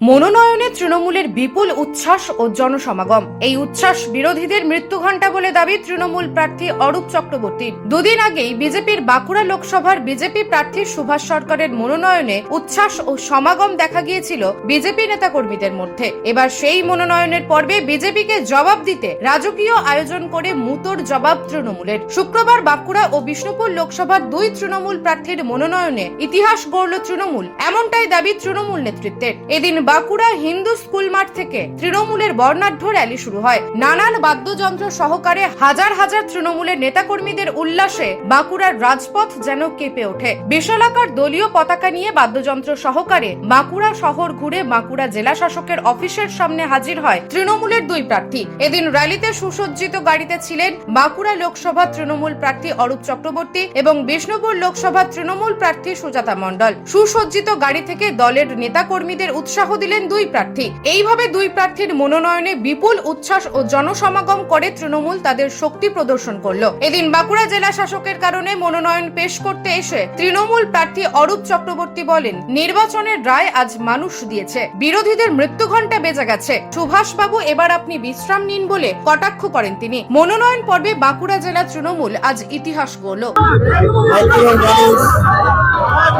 মনোনয়নে তৃণমূলের বিপুল উচ্ছ্বাস ও জনসমাগম। এই উচ্ছ্বাস বিরোধীদের মৃত্যু ঘণ্টা বলে দাবি তৃণমূল প্রার্থী অরূপ চক্রবর্তী। দুদিন আগেই বিজেপির বাঁকুড়া লোকসভার বিজেপি প্রার্থী সুভাষ সরকারের মনোনয়নে উচ্ছ্বাস ও সমাগম দেখা গিয়েছিল বিজেপি নেতাকর্মীদের মধ্যে। এবার সেই মনোনয়নের পর্বে বিজেপিকে জবাব দিতে রাজকীয় আয়োজন করে মুতোর জবাব তৃণমূলের। শুক্রবার বাঁকুড়া ও বিষ্ণুপুর লোকসভার দুই তৃণমূল প্রার্থীর মনোনয়নে ইতিহাস গড়ল তৃণমূল। এমনটাই দাবি তৃণমূল নেতৃত্বের। এদিন বাঁকুড়া হিন্দু স্কুল মাঠ থেকে তৃণমূলের বর্ণাঢ্য র্যালি শুরু হয়। নানান বাদ্যযন্ত্র সহকারে হাজার হাজার তৃণমূলের নেতাকর্মীদের উল্লাসে বাঁকুড়ার রাজপথ যেন কেঁপে ওঠে। বিশালাকার দলীয় পতাকা নিয়ে বাদ্যযন্ত্র সহকারে বাঁকুড়া শহর ঘুরে বাঁকুড়া জেলা শাসকের অফিসের সামনে হাজির হয় তৃণমূলের দুই প্রার্থী। এদিন র্যালিতে সুসজ্জিত গাড়িতে ছিলেন বাঁকুড়া লোকসভা তৃণমূল প্রার্থী অরূপ চক্রবর্তী এবং বিষ্ণুপুর লোকসভা তৃণমূল প্রার্থী সুজাতা মণ্ডল। সুসজ্জিত গাড়ি থেকে দলের নেতাকর্মীদের উৎসাহ দিলেন দুই প্রার্থী। এইভাবে দুই প্রার্থীর মনোনয়নে বিপুল উচ্ছ্বাস ও জনসমাগম করে তৃণমূল তাদের শক্তি প্রদর্শন করল। এদিন বাঁকুড়া জেলা শাসকের কারণে মনোনয়ন পেশ করতে এসে তৃণমূল প্রার্থী অরূপ চক্রবর্তী বলেন, নির্বাচনের রায় আজ মানুষ দিয়েছে। বিরোধীদের মৃত্যু ঘণ্টা বেজে গেছে। সুভাষ বাবু এবার আপনি বিশ্রাম নিন বলে কটাক্ষ করেন তিনি। মনোনয়ন পর্বে বাঁকুড়া জেলা তৃণমূল আজ ইতিহাস গড়ল।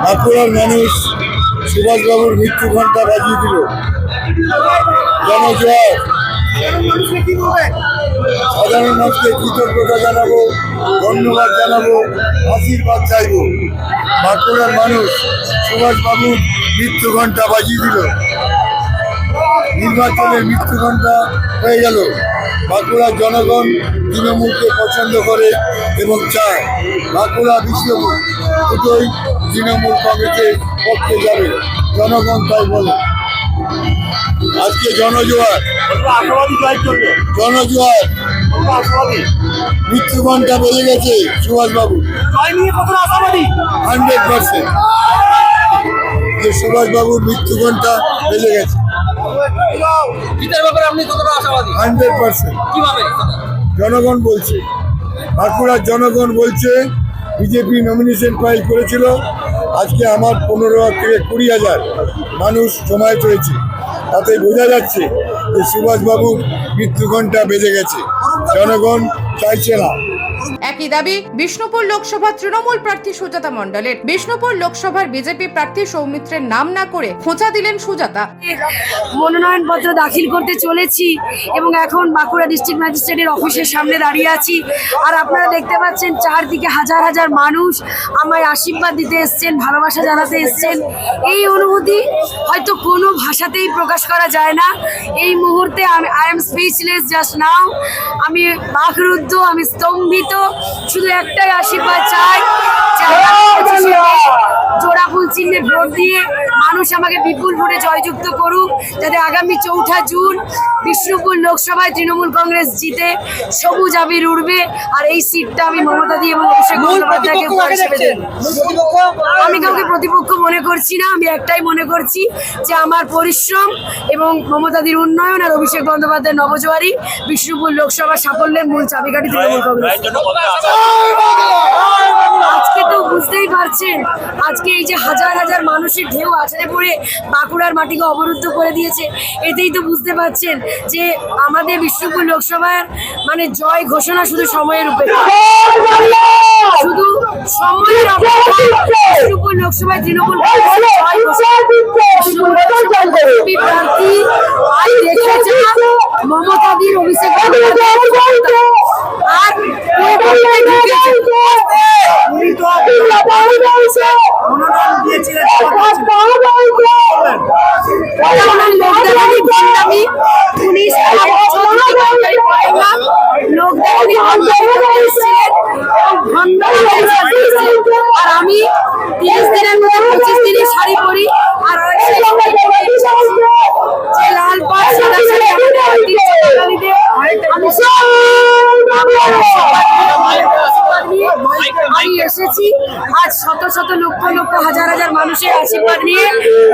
বাঁকুড়ার মানুষ সুভাষবাবুর মৃত্যু ঘণ্টা বাজিয়ে দিল। সাধারণ মানুষকে কৃতজ্ঞতা জানাব, ধন্যবাদ জানাব, আশীর্বাদ চাইব। বাঁকুড়ার মানুষ সুভাষবাবুর মৃত্যু ঘণ্টা বাজিয়ে দিল। নির্বাচনের মৃত্যু ঘণ্টা হয়ে গেল। বাঁকুড়ার জনগণ তৃণমূলকে পছন্দ করে এবং চায়। বাঁকুড়া বিষ্ণুপুর দুটোই তৃণমূল কংগ্রেসের পক্ষে যাবে। জনগণ তাই বলে। আজকে জনজোয়ার। জনজোয়ার। মৃত্যু ঘণ্টা বেজে গেছে সুভাষবাবু। Hundred percent. যে সুভাষবাবুর মৃত্যু ঘণ্টা বেজে গেছে। জিতের ব্যাপারে আপনি কতটা আশাবাদী? Hundred percent. কীভাবে? জনগণ বলছে বাঁকুড়ার জনগণ বলছে বিজেপি নমিনেশন ফাইল করেছিল আজকে আমার পনেরো থেকে কুড়ি হাজার মানুষ জমায়েত হয়েছে। তাতে বোঝা যাচ্ছে যে সুভাষবাবুর মৃত্যু ঘণ্টা বেজে গেছে। জনগণ চাইছে না। একই দাবি, বিষ্ণুপুর লোকসভা তৃণমূল প্রার্থী সুজাতা মণ্ডলের। বিষ্ণুপুর লোকসভার বিজেপি প্রার্থী সৌমিত্রের নাম না করে খোঁচা দিলেন সুজাতা। মনোনয়নপত্র দাখিল করতে চলেছি এবং এখন বাঁকুড়া ডিস্ট্রিক্ট ম্যাজিস্ট্রেটের অফিসের সামনে দাঁড়িয়ে আছি। আর আপনারা দেখতে পাচ্ছেন, চারদিকে হাজার হাজার মানুষ আমায় আশীর্বাদ দিতে এসছেন, ভালোবাসা জানাতে এসছেন। এই অনুভূতি হয়তো কোনো ভাষাতেই প্রকাশ করা যায় না। এই মুহূর্তে আমি I am speechless just now আমি বাকরুদ্ধ, আমি স্তম্ভিত। শুধু একটাই আশীর্বাদ চাই। জোড়া ফুল চিহ্নে ভোট দিয়ে মানুষ আমাকে বিপুল ভোটে জয়যুক্ত করুক যাতে আগামী চৌঠা জুন বিষ্ণুপুর লোকসভায় তৃণমূল কংগ্রেস জিতে সবুজ আবির উঠবে আর এই সিটটা আমি মমতা দিয়ে এবং অভিষেক বন্দ্যোপাধ্যায়কে প্রতিপক্ষ হিসেবে দেব। আমি কাউকে প্রতিপক্ষ মনে করছি না আমি একটাই মনে করছি যে আমার পরিশ্রম এবং মমতাদির উন্নয়ন আর অভিষেক বন্দ্যোপাধ্যায়ের নবজোয়ারি বিষ্ণুপুর লোকসভা সাফল্যের মূল চাবিকাঠি তৃণমূল কংগ্রেস। আজকে তো বুঝতেই আজকে এই যে হাজার হাজার মানুষের ঢেউ আছড়ে পড়ে বাঁকুড়ার মাটিকে অবরুদ্ধ করে দিয়েছে, এতেই তো বুঝতে পারছেন যে আমাদের বিষ্ণুপুর লোকসভার মানে জয় ঘোষণা শুধু সময়ের উপরে। শুধু সময়ের বিষ্ণুপুর লোকসভায় তৃণমূল প্রার্থী মমতাদির অভিষেক বন্দ্যোপাধ্যায়ের ক্ষমতা। আর কে বলতে ঢুকেছে? উনি তো মনোনয়ন দিয়েছিলেন ওনার লোক দেখানি গুন্ডামি, উনি সারা বছর ধরে দরকারি করেন না। লোক দেখানি গুন্ডামি করে এসেছিলেন এবং ভণ্ডামি করে এসেছিলেন। আর আমি তিরিশ দিনের মধ্যে পঁচিশ দিনে শাড়ি পরি আর সেই শাড়ি পরে যে লাল পাড় সাদা শাড়ি আমাদের ঐতিহ্য বাঙালিদের, আমি সব আশীর্বাদ নিয়ে আমি এসেছি আজ শত শত লক্ষ লক্ষ হাজার হাজার মানুষের আশীর্বাদ নিয়ে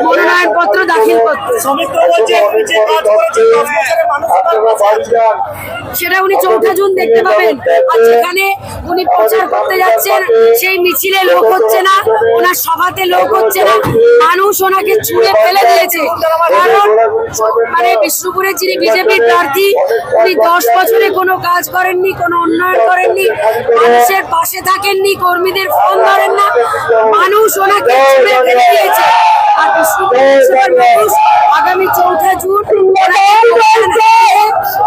মনোনয়ন পত্র দাখিল করতে। সেটা উনি চৌঠা জুন দেখতে পাবেন। আর যেখানে উনি প্রচার করতে যাচ্ছেন সেই মিছিলে লোক হচ্ছে না। ওনার সভাতে লোক হচ্ছে না। মানুষ ওনাকে ছুঁড়ে ফেলে দিয়েছে। কারণ মানে বিষ্ণুপুরে যিনি বিজেপির প্রার্থী উনি দশ বছরে কোনো কাজ করেননি কোনো উন্নয়ন করেননি। মানুষের পাশে থাকেননি কর্মীদের ফোন ধরেন না। মানুষ ওনাকে ছুঁড়ে ফেলে দিয়েছে। আর বিষ্ণুপুর লোকসভার মানুষ আগামী চৌঠা জুন ওনাকে ভোটে দাঁড়িয়ে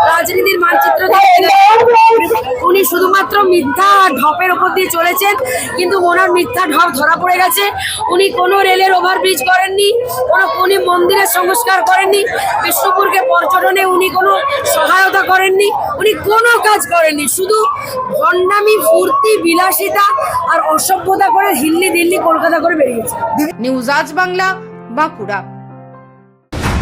রাজনীতির মানচিত্র দেখতে দেবে। উনি শুধুমাত্র মিথ্যা ঢপের ওপর দিয়ে চলেছেন, কিন্তু ওনার মিথ্যা ঢপ ধরা পড়ে গেছে। উনি কোনো রেলের ওভারব্রিজ করেননি, কোনো উনি মন্দিরের সংস্কার করেননি, বিষ্ণুপুরকে পর্যটনে উনি কোনো সহায়তা করেননি, উনি কোনো কাজ করেননি। শুধু ভণ্ডামি, ফুর্তি, বিলাসিতা আর অসভ্যতা করে হিল্লি দিল্লি, কলকাতা করে বেরিয়েছে। নিউজ আজ বাংলা, বাঁকুড়া।